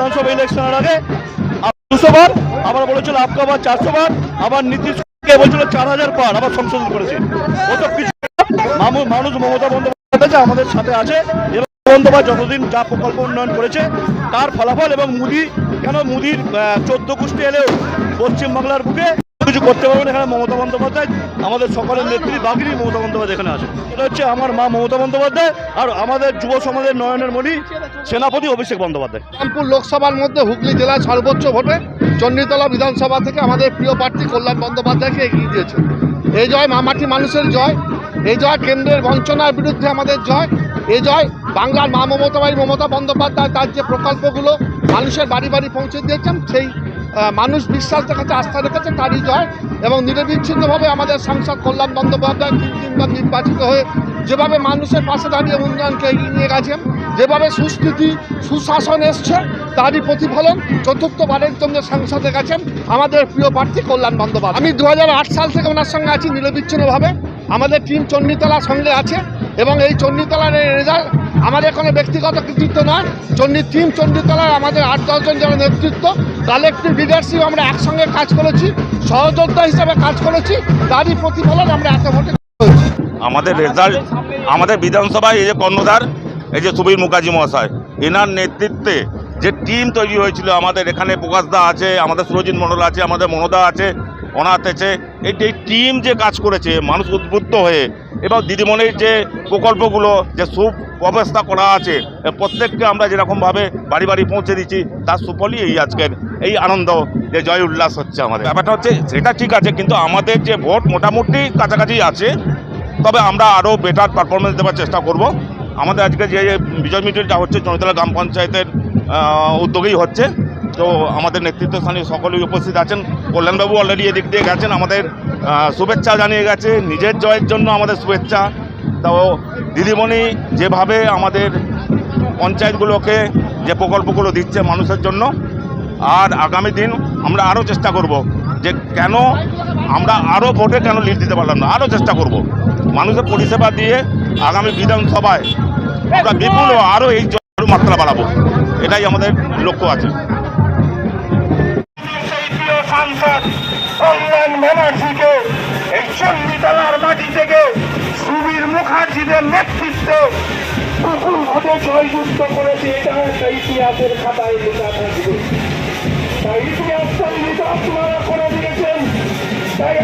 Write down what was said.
বিধানসভা ইলেকশনের আগে দুশো বার, আবার বলেছিল আপকা বার চারশো বার, আবার নীতিশকে বলছিল চার হাজার বার আবার সংশোধন করেছে। মানুষ মমতা বন্দ্যোপাধ্যায় আমাদের সাথে আছে। এবং বন্দ্যোপাধ্যায় যতদিন যা প্রকল্প উন্নয়ন করেছে, তার ফলাফল এবং মুদি কেন মুদির চোদ্দ গোষ্ঠী এলেও পশ্চিমবাংলার বুকে কিছু করতে পারবেন এখানে মমতা বন্দ্যোপাধ্যায়। আমাদের সকলের নেত্রী বাগিনী মমতা বন্দ্যোপাধ্যায় এখানে আছে এটা হচ্ছে আমার মা মমতা বন্দ্যোপাধ্যায় আর আমাদের যুব সমাজের নয়নের মণি, সেনাপতি অভিষেক বন্দ্যোপাধ্যায়। রামপুর লোকসভার মধ্যে হুগলি জেলার সর্বোচ্চ ভোটে চণ্ডীতলা বিধানসভা থেকে আমাদের প্রিয় প্রার্থী কল্যাণ বন্দ্যোপাধ্যায়কে এগিয়ে দিয়েছে। এই জয় মামাটি মানুষের জয়, এই জয় কেন্দ্রের বঞ্চনার বিরুদ্ধে আমাদের জয়, এই জয় বাংলার মা মমতাবাই মমতা বন্দ্যোপাধ্যায় তার যে প্রকল্পগুলো মানুষের বাড়ি বাড়ি পৌঁছে দিয়েছেন, সেই মানুষ বিশ্বাস দেখাচ্ছে, আস্থা রেখেছে তারই জয় এবং নিরবিচ্ছিন্নভাবে আমাদের সাংসদ কল্যাণ বন্দ্যোপাধ্যায় তিন তিনবার নির্বাচিত হয়ে যেভাবে মানুষের পাশে দাঁড়িয়ে উন্নয়নকে এগিয়ে নিয়ে গেছেন যেভাবে সুস্থিতি, সুশাসন এসছে, তারই প্রতিফলন চতুর্থবারের জন্য সংসদে গেছেন আমাদের প্রিয় প্রার্থী কল্যাণ বন্দ্যোপাধ্যায়। আমি দু হাজার আট সাল থেকে ওনার সঙ্গে আছি নিরবিচ্ছিন্নভাবে। আমাদের টিম চণ্ডীতলার সঙ্গে আছে। এবং এই চণ্ডীতলার এই রেজাল্ট আমাদের কোনো ব্যক্তিগত কৃতিত্ব নয়। চণ্ডী টিম চণ্ডীতলার আমাদের আট দশজন যারা নেতৃত্ব কালেকটিভ লিডারশিপ আমরা একসঙ্গে কাজ করেছি, সহযোদ্ধা হিসাবে কাজ করেছি তারই প্রতিফলন আমরা এত ভোটে আমাদের রেজাল্ট আমাদের বিধানসভায় এই যে কর্ণধার, এই যে সুবীর মুখার্জি মহাশয়, এনার নেতৃত্বে যে টিম তৈরি হয়েছিল, আমাদের এখানে প্রকাশদা আছে, আমাদের সুরজিৎ মণ্ডল আছে, আমাদের মনোদা আছে অনাথ আছে। এই টিম যে কাজ করেছে, মানুষ উদ্বুদ্ধ হয়ে এবং দিদিমণির যে প্রকল্পগুলো, যে সুব্যবস্থা করা আছে প্রত্যেককে আমরা যেরকমভাবে বাড়ি বাড়ি পৌঁছে দিচ্ছি, তার সুফলই এই আজকের এই আনন্দ, যে জয় উল্লাস হচ্ছে আমাদের। ব্যাপারটা হচ্ছে, সেটা ঠিক আছে, কিন্তু আমাদের যে ভোট মোটামুটি কাছাকাছি আছে, তবে আমরা আরও বেটার পারফরমেন্স দেওয়ার চেষ্টা করব। আমাদের আজকে যে বিজয় মিটিংটা হচ্ছে, চৈতলা গ্রাম পঞ্চায়েতের উদ্যোগেই হচ্ছে। তো আমাদের নেতৃত্বস্থানীয় সকলেই উপস্থিত আছেন। কল্যাণবাবু অলরেডি এদিক দিয়ে গেছেন, আমাদের শুভেচ্ছা জানিয়ে গেছে। নিজের জয়ের জন্য আমাদের শুভেচ্ছা। তো দিদিমণি যেভাবে আমাদের পঞ্চায়েতগুলোকে যে প্রকল্পগুলো দিচ্ছে মানুষের জন্য, আর আগামী দিন আমরা আরও চেষ্টা করব যে কেন আমরা আরও ভোটে কেন লিড দিতে পারলাম না, আরও চেষ্টা করব। মানুষের পরিষেবা দিয়ে আগামী বিধানসভায় আমরা বিপুল আরও এই মাত্রা বাড়াবো। এটাই আমাদের লক্ষ্য আছে। সাংসদ কল্যাণ ব্যানার্জিকে এই চন্ডিতলার মাটি থেকে সুবীর মুখার্জিদের নেতৃত্বে কুকুর জয়যুক্ত করেছে, এটা একটা ইতিহাসের খাতায় লেখা থাকবে। তাই ইতিহাস চণ্ডিত আপনারা করে দিয়েছেন। তাই